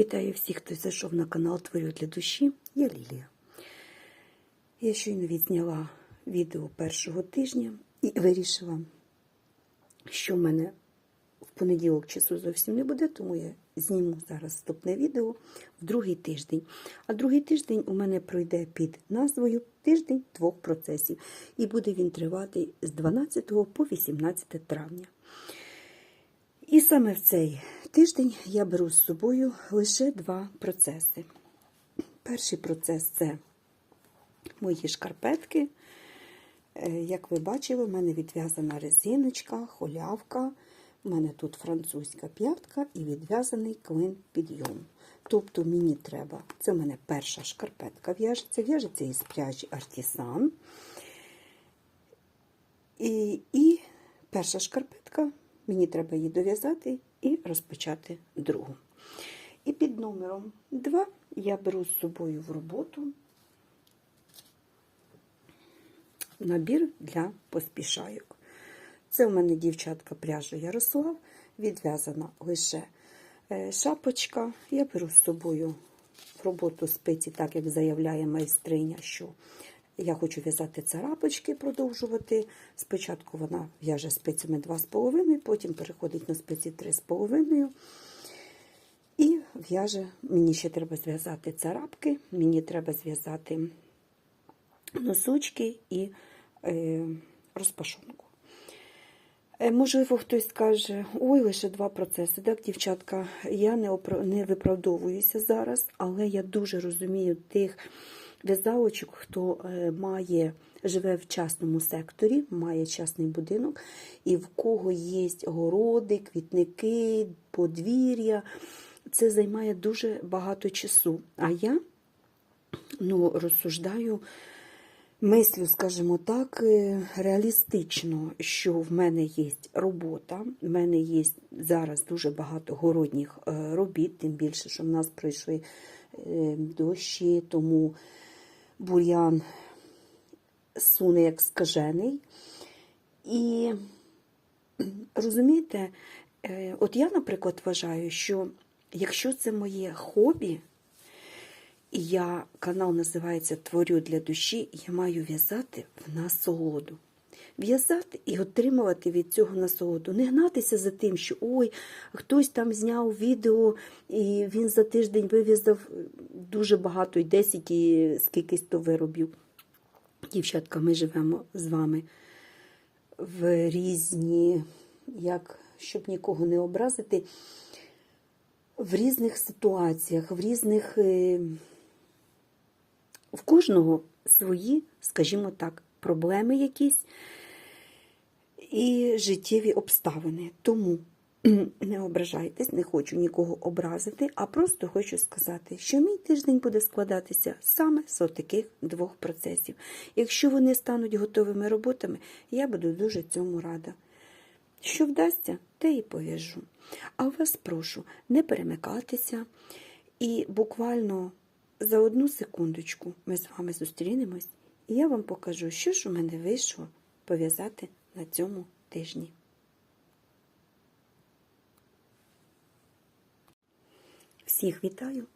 Вітаю всіх, хто зайшов на канал Творю для душі. Я Лілія. Я щойно відзняла відео першого тижня і вирішила, що в мене в понеділок часу зовсім не буде, тому я зніму зараз наступне відео в другий тиждень. А другий тиждень у мене пройде під назвою Тиждень двох процесів. І буде він тривати з 12 по 18 травня. І саме в цей тиждень я беру з собою лише два процеси. Перший процес це мої шкарпетки. Е, Як ви бачили, в мене відв'язана резиночка, холявка. У мене тут французька п'ятка і відв'язаний клин підйом. Тобто мені треба, це в мене перша шкарпетка в'яжеться, в'яжеться із пряжі артісан. І, і перша шкарпетка, мені треба її дов'язати і розпочати другу. І під номером 2 я беру з собою в роботу набір для поспішайок. Це у мене дівчатка пряжа Ярослав, відв'язана лише е, шапочка. Я беру з собою в роботу спиці, так як заявляє майстриня, що я хочу в'язати царапочки, продовжувати. Спочатку вона в'яже спицями 2,5, потім переходить на спиці 3,5. І в'яже, мені ще треба зв'язати царапки, мені треба зв'язати носочки і е, розпашонку. Е, Можливо, хтось скаже, ой, лише два процеси. Так, дівчатка, я не, опра- не виправдовуюся зараз, але я дуже розумію тих в'язалочок, хто е, має, живе в частному секторі, має частний будинок, і в кого є городи, квітники, подвір'я. Це займає дуже багато часу. А я ну, розсуждаю, мислю, скажімо так, е, реалістично, що в мене є робота, в мене є зараз дуже багато городніх е, робіт, тим більше, що в нас пройшли дощі, тому бур'ян суне як скажений. І розумієте, е, от я, наприклад, вважаю, що якщо це моє хобі, і я канал називається Творю для душі, я маю в'язати в насолоду. В'язати і отримувати від цього насолоду. Не гнатися за тим, що ой, хтось там зняв відео, і він за тиждень вив'язав дуже багато, і 10, і скількись то виробів. Дівчатка, ми живемо з вами в різні, як щоб нікого не образити, в різних ситуаціях, в різних. е, В кожного свої, скажімо так, проблеми якісь і життєві обставини. Тому не ображайтесь, не хочу нікого образити, а просто хочу сказати, що мій тиждень буде складатися саме з таких двох процесів. Якщо вони стануть готовими роботами, я буду дуже цьому рада. Що вдасться, те і пов'яжу. А вас прошу не перемикатися і буквально за одну секундочку ми з вами зустрінемось, і я вам покажу, що ж у мене вийшло пов'язати на цьому тижні. Всіх вітаю!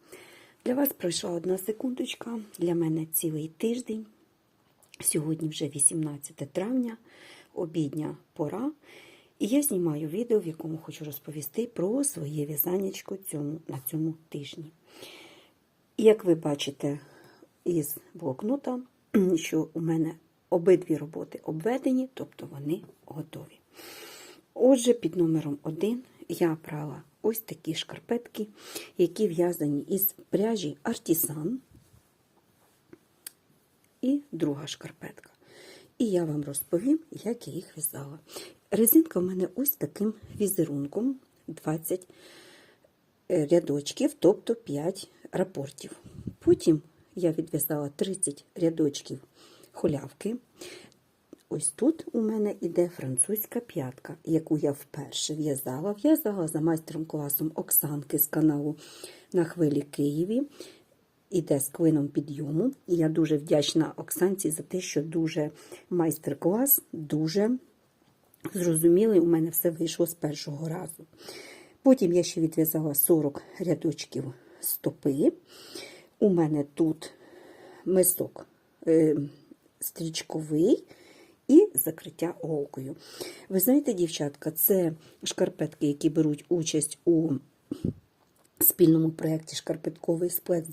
Для вас пройшла одна секундочка, для мене цілий тиждень. Сьогодні вже 18 травня, обідня пора. І я знімаю відео, в якому хочу розповісти про своє в'язаннячко цьому, на цьому тижні. І як ви бачите із блокнота, що у мене обидві роботи обведені, тобто вони готові. Отже, під номером 1 я брала ось такі шкарпетки, які в'язані із пряжі Артісан. І друга шкарпетка. І я вам розповім, як я їх в'язала. Резинка в мене ось таким візерунком 20 рядочків, тобто 5 рапортів. Потім я відв'язала 30 рядочків холявки. Ось тут у мене іде французька п'ятка, яку я вперше в'язала. В'язала за майстером класом Оксанки з каналу на хвилі Києві. Іде з клином підйому. І я дуже вдячна Оксанці за те, що дуже майстер-клас, дуже зрозумілий. У мене все вийшло з першого разу. Потім я ще відв'язала 40 рядочків стопи. У мене тут мисок е, стрічковий і закриття голкою. Ви знаєте, дівчатка, це шкарпетки, які беруть участь у спільному проєкті Шкарпетковий сплет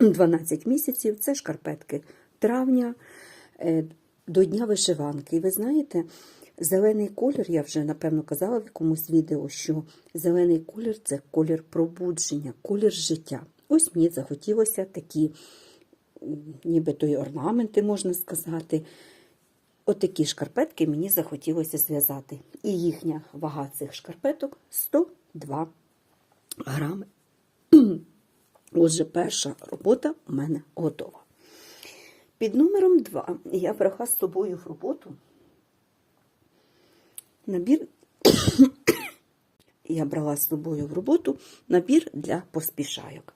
12 місяців. Це шкарпетки травня е, до Дня вишиванки. І ви знаєте, зелений колір, я вже напевно казала в якомусь відео, що зелений колір це колір пробудження, колір життя. Ось мені захотілося такі, нібито й орнаменти, можна сказати. Отакі шкарпетки мені захотілося зв'язати. І їхня вага цих шкарпеток 102 грами. Отже, перша робота у мене готова. Під номером 2 я брала з собою в роботу набір. я брала з собою в роботу набір для поспішайок.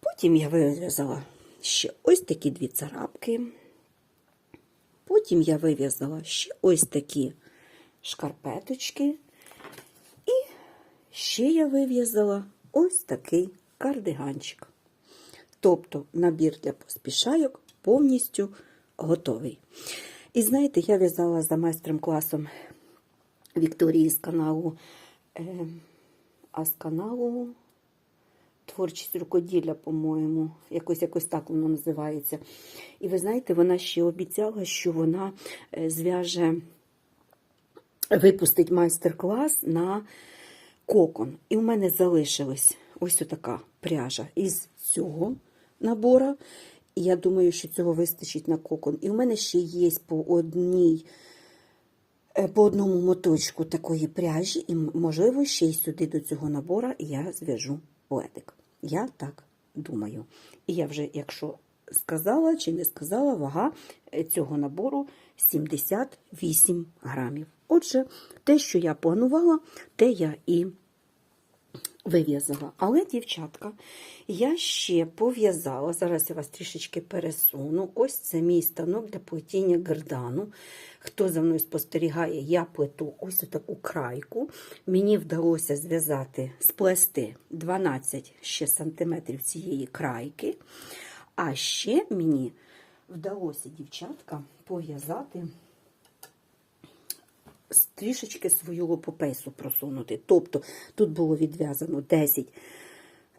Потім я вив'язала ще ось такі дві царапки. Потім я вив'язала ще ось такі шкарпеточки. І ще я вив'язала ось такий кардиганчик. Тобто набір для поспішайок повністю готовий. І знаєте, я в'язала за майстром класом Вікторії з каналу, е, а з каналу Творчість рукоділля, по-моєму, якось якось так воно називається. І ви знаєте, вона ще обіцяла, що вона е, зв'яже, випустить майстер-клас на кокон. І у мене залишилась ось така пряжа із цього набора. І я думаю, що цього вистачить на кокон. І у мене ще є по одній. е, По одному моточку такої пряжі, і, можливо, ще й сюди до цього набора я зв'яжу плетик. Я так думаю. І я вже, якщо сказала чи не сказала, вага е, цього набору 78 грамів. Отже, те, що я планувала, те я і вив'язала. Але, дівчатка, я ще пов'язала, зараз я вас трішечки пересуну. Ось це мій станок для плетіння гердану. Хто за мною спостерігає, я плету ось таку крайку. Мені вдалося зв'язати, сплести 12 ще сантиметрів цієї крайки. А ще мені вдалося, дівчатка, пов'язати трішечки свою лопопейсу просунути. Тобто тут було відв'язано 10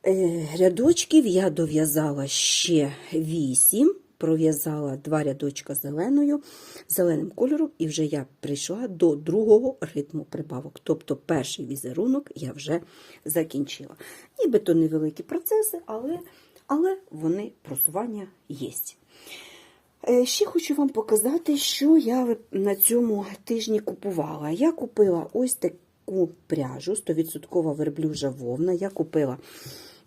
е, рядочків, я дов'язала ще 8, пров'язала два рядочка зеленою, зеленим кольором, і вже я прийшла до другого ритму прибавок. Тобто перший візерунок я вже закінчила. Нібито невеликі процеси, але, але вони просування є. Е, Ще хочу вам показати, що я на цьому тижні купувала. Я купила ось таку пряжу, 100% верблюжа вовна. Я купила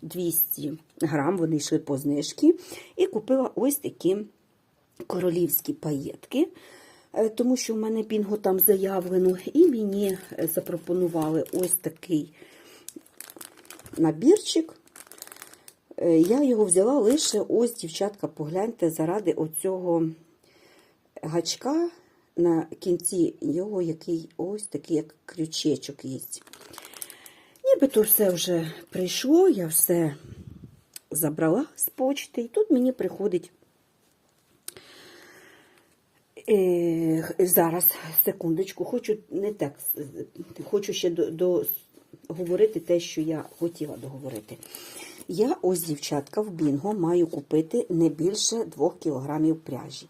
200 грам, вони йшли по знижки. І купила ось такі королівські паєтки, е, тому що в мене бінго там заявлено. І мені е, запропонували ось такий набірчик. Е, Я його взяла лише ось, дівчатка, погляньте, заради оцього гачка на кінці його, який ось такий, як крючечок є. Нібито все вже прийшло, я все забрала з почти, і тут мені приходить. Е, зараз, секундочку, хочу не так, хочу ще до, до, говорити те, що я хотіла договорити. Я ось, дівчатка, в Бінго маю купити не більше 2 кг пряжі.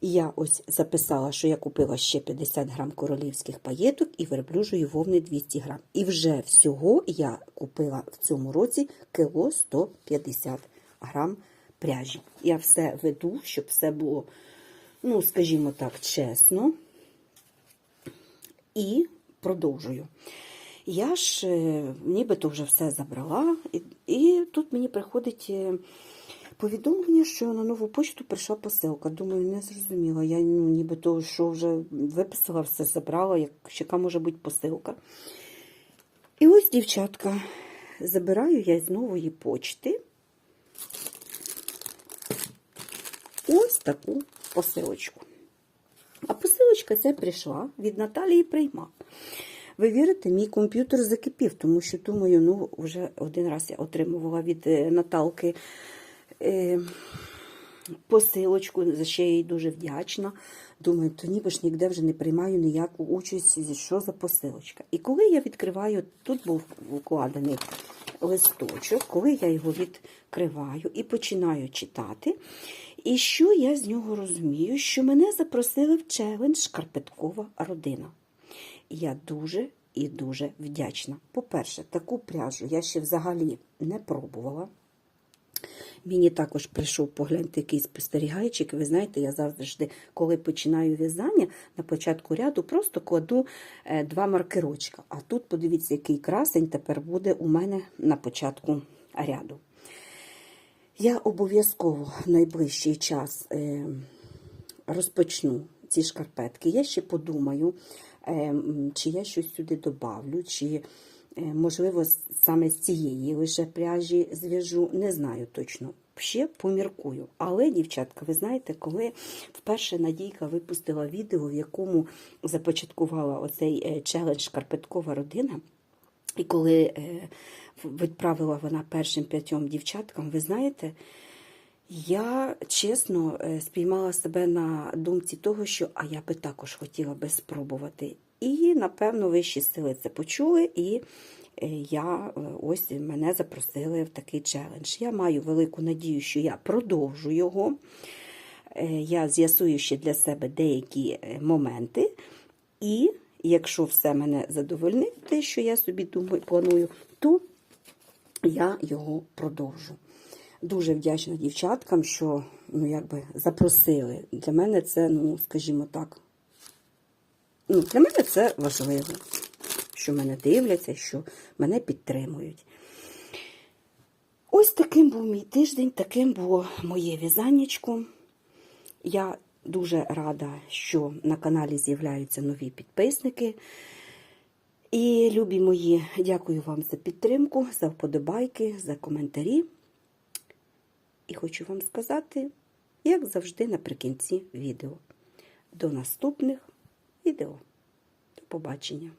І я ось записала, що я купила ще 50 грам королівських паєток і верблюжої вовни 200 грам. І вже всього я купила в цьому році кіло 150 грам пряжі. Я все веду, щоб все було, ну, скажімо так, чесно. І продовжую. Я ж е, нібито вже все забрала, і, і тут мені приходить е, повідомлення, що на нову почту прийшла посилка. Думаю, не зрозуміла. Я ну, нібито що вже виписала, все забрала, як, яка може бути посилка. І ось, дівчатка, забираю я з нової почти ось таку посилочку. А посилочка ця прийшла від Наталії Приймак. Ви вірите, мій комп'ютер закипів, тому що, думаю, ну, вже один раз я отримувала від е, Наталки е, посилочку, за що я їй дуже вдячна. Думаю, то ніби ж ніде вже не приймаю ніяку участь, що за посилочка. І коли я відкриваю, тут був вкладений листочок, коли я його відкриваю і починаю читати. І що я з нього розумію? Що мене запросили в челендж Шкарпеткова родина. Я дуже і дуже вдячна. По-перше, таку пряжу я ще взагалі не пробувала. Мені також прийшов погляньте якийсь спостерігайчик. Ви знаєте, я завжди, коли починаю в'язання, на початку ряду просто кладу е, два маркерочка. А тут, подивіться, який красень тепер буде у мене на початку ряду. Я обов'язково найближчий час е, розпочну ці шкарпетки. Я ще подумаю, е, чи я щось сюди добавлю, чи, е, можливо, саме з цієї лише пряжі зв'яжу. Не знаю точно. Ще поміркую. Але, дівчатка, ви знаєте, коли вперше Надійка випустила відео, в якому започаткувала оцей е, челендж Шкарпеткова родина. І коли відправила вона першим п'ятьом дівчаткам, ви знаєте, я чесно е, спіймала себе на думці того, що а я би також хотіла би спробувати. І, напевно, вищі сили це почули, і е, я е, ось мене запросили в такий челендж. Я маю велику надію, що я продовжу його. Я з'ясую ще для себе деякі моменти. І якщо все мене задовольнить, те, що я собі думаю, планую, то я його продовжу. Дуже вдячна дівчаткам, що ну, якби запросили. Для мене це, ну, скажімо так, ну, для мене це важливо, що мене дивляться, що мене підтримують. Ось таким був мій тиждень, таким було моє в'язаннячко. Я дуже рада, що на каналі з'являються нові підписники. І, любі мої, дякую вам за підтримку, за вподобайки, за коментарі. І хочу вам сказати, як завжди, наприкінці відео. До наступних відео. До побачення!